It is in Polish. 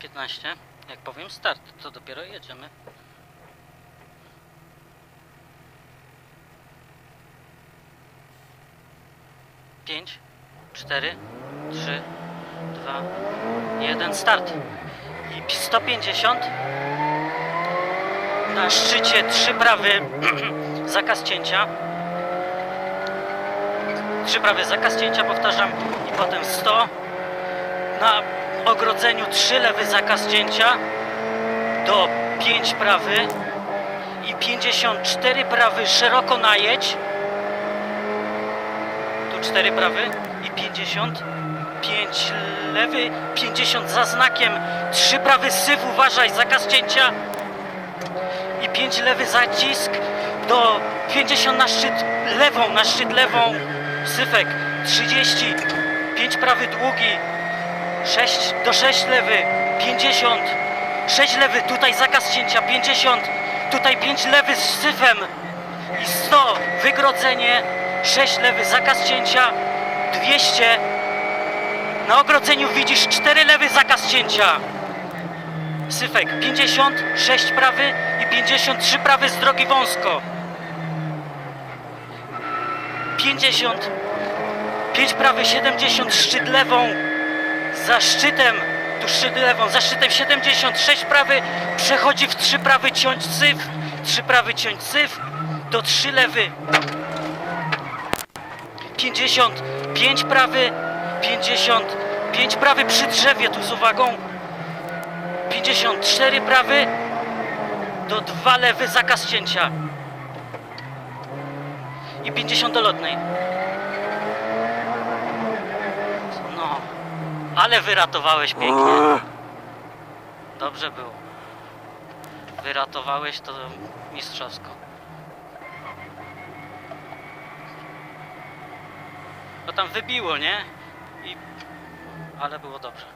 15. Jak powiem start, to dopiero jedziemy. Pięć, cztery, trzy, dwa, jeden, start. I 150. Na szczycie trzy prawy zakaz cięcia. Trzy prawy zakaz cięcia, powtarzam. I potem 100. Na ogrodzeniu 3 lewy zakaz cięcia do 5 prawy i 54 prawy szeroko najedź tu 4 prawy i 50 5 lewy 50 za znakiem 3 prawy syf uważaj zakaz cięcia i 5 lewy zacisk do 50 na szczyt lewą na szczyt lewą syfek 30 5 prawy długi 6 do 6 lewy, 50, 6 lewy, tutaj zakaz cięcia, 50, tutaj 5 lewy z syfem. I 100, wygrodzenie, 6 lewy, zakaz cięcia, 200, na ogrodzeniu widzisz 4 lewy, zakaz cięcia, syfek, 50, 6 prawy i 53 prawy z drogi wąsko, 50, 5 prawy, 70, szczyt lewą, za szczytem, tu szczyt lewą, za szczytem 76 prawy, przechodzi w 3 prawy ciąć syf, 3 prawy ciąć syf, do 3 lewy, 50, 5 prawy, 50, 5 prawy przy drzewie, tu z uwagą, 54 prawy, do 2 lewy, zakaz cięcia. I 50 do lotnej. No, ale wyratowałeś pięknie. Dobrze było. Wyratowałeś to mistrzowsko. No tam wybiło, nie? I... Ale było dobrze.